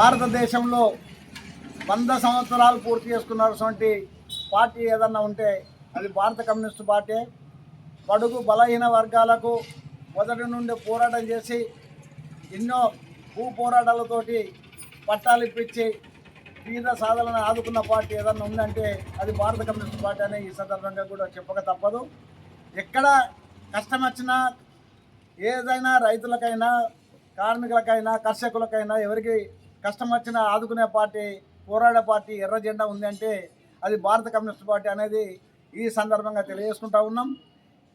భారతదేశంలో వంద సంవత్సరాలు పూర్తి చేసుకున్నటువంటి పార్టీ ఏదన్నా ఉంటే అది భారత కమ్యూనిస్టు పార్టీ. బడుగు బలహీన వర్గాలకు మొదటి నుండి పోరాటం చేసి ఎన్నో భూ పోరాటాలతోటి పట్టాలు ఇప్పించి వివిధ సాధనలను ఆదుకున్న పార్టీ ఏదన్నా ఉందంటే అది భారత కమ్యూనిస్ట్ పార్టీ అనే ఈ సందర్భంగా కూడా చెప్పక తప్పదు. ఎక్కడ కష్టం వచ్చినా ఏదైనా రైతులకైనా కార్మికులకైనా కర్షకులకైనా ఎవరికి కష్టం వచ్చినా ఆదుకునే పార్టీ పోరాడే పార్టీ ఎర్ర జెండా ఉంది అంటే అది భారత కమ్యూనిస్ట్ పార్టీ అనేది ఈ సందర్భంగా తెలియజేసుకుంటా ఉన్నాం.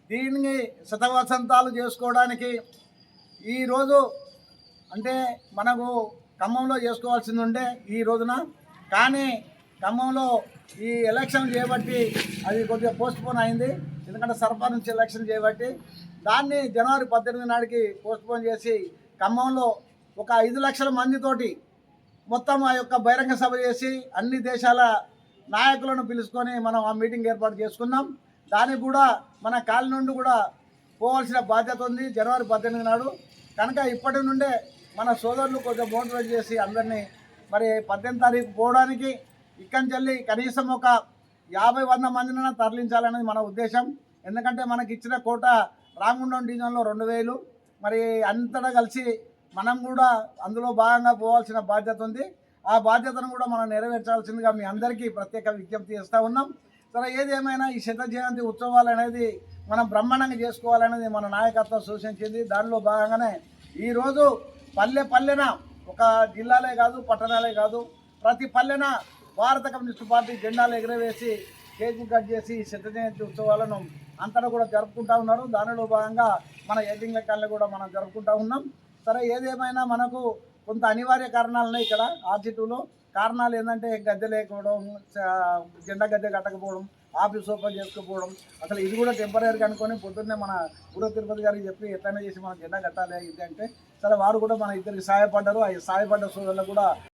దీన్ని శతవసంతాలు చేసుకోవడానికి ఈరోజు అంటే మనకు ఖమ్మంలో చేసుకోవాల్సింది ఉండే ఈ రోజున. కానీ ఖమ్మంలో ఈ ఎలక్షన్ చేయబట్టి అది కొద్దిగా పోస్ట్ పోన్ అయింది. ఎందుకంటే సర్పంచ్ ఎలక్షన్ చేయబట్టి దాన్ని జనవరి పద్దెనిమిది నాటికి పోస్ట్ పోన్ చేసి ఖమ్మంలో ఒక ఐదు లక్షల మందితోటి మొత్తం ఆ యొక్క బహిరంగ సభ చేసి అన్ని దేశాల నాయకులను పిలుచుకొని మనం ఆ మీటింగ్ ఏర్పాటు చేసుకున్నాం. దానికి కూడా మన కాలి నుండి కూడా పోవాల్సిన బాధ్యత ఉంది. జనవరి పద్దెనిమిది నాడు. కనుక ఇప్పటి నుండే మన సోదరులు కొంచెం మోటివేట్ చేసి అందరినీ మరి పద్దెనిమిది తారీఖు పోవడానికి ఇక్కడి నుంచి వెళ్ళి కనీసం ఒక యాభై వంద మందినైనా తరలించాలనేది మన ఉద్దేశం. ఎందుకంటే మనకి ఇచ్చిన కోట రామగుండం డివిజన్లో రెండు వేలు. మరి అంతటా కలిసి మనం కూడా అందులో భాగంగా పోవాల్సిన బాధ్యత ఉంది. ఆ బాధ్యతను కూడా మనం నెరవేర్చాల్సిందిగా మీ అందరికీ ప్రత్యేక విజ్ఞప్తి చేస్తూ ఉన్నాం. సరే ఏదేమైనా ఈ శత జయంతి ఉత్సవాలు అనేది మనం బ్రహ్మాండంగా చేసుకోవాలనేది మన నాయకత్వం సూచించింది. దానిలో భాగంగానే ఈరోజు పల్లె పల్లెన ఒక జిల్లాలే కాదు పట్టణాలే కాదు ప్రతి పల్లెన భారత కమ్యూనిస్ట్ పార్టీ జెండాలు ఎగురవేసి కేజీ కట్ చేసి శత జయంతి ఉత్సవాలను అంతటా కూడా జరుపుకుంటా ఉన్నారు. దానిలో భాగంగా మన ఎడ్డింగ్ లెక్కల్ని కూడా మనం జరుపుకుంటా ఉన్నాం. సరే ఏదేమైనా మనకు కొంత అనివార్య కారణాలు ఉన్నాయి ఇక్కడ ఆర్జీ టూలో కారణాలు ఏంటంటే గద్దె లేకపోవడం జెండా గద్దె కట్టకపోవడం ఆఫీస్ ఓపెన్ చేసుకోకపోవడం. అసలు ఇది కూడా టెంపరీగా అనుకొని పొద్దున్నే మన గురు తిరుపతి గారికి చెప్పి ఎట్లయినా చేసి మనం జెండా కట్టాలి ఇది అంటే సరే వారు కూడా మన ఇద్దరికి సహాయపడ్డారు. ఆ సహాయపడ్డ సోదరులకు కూడా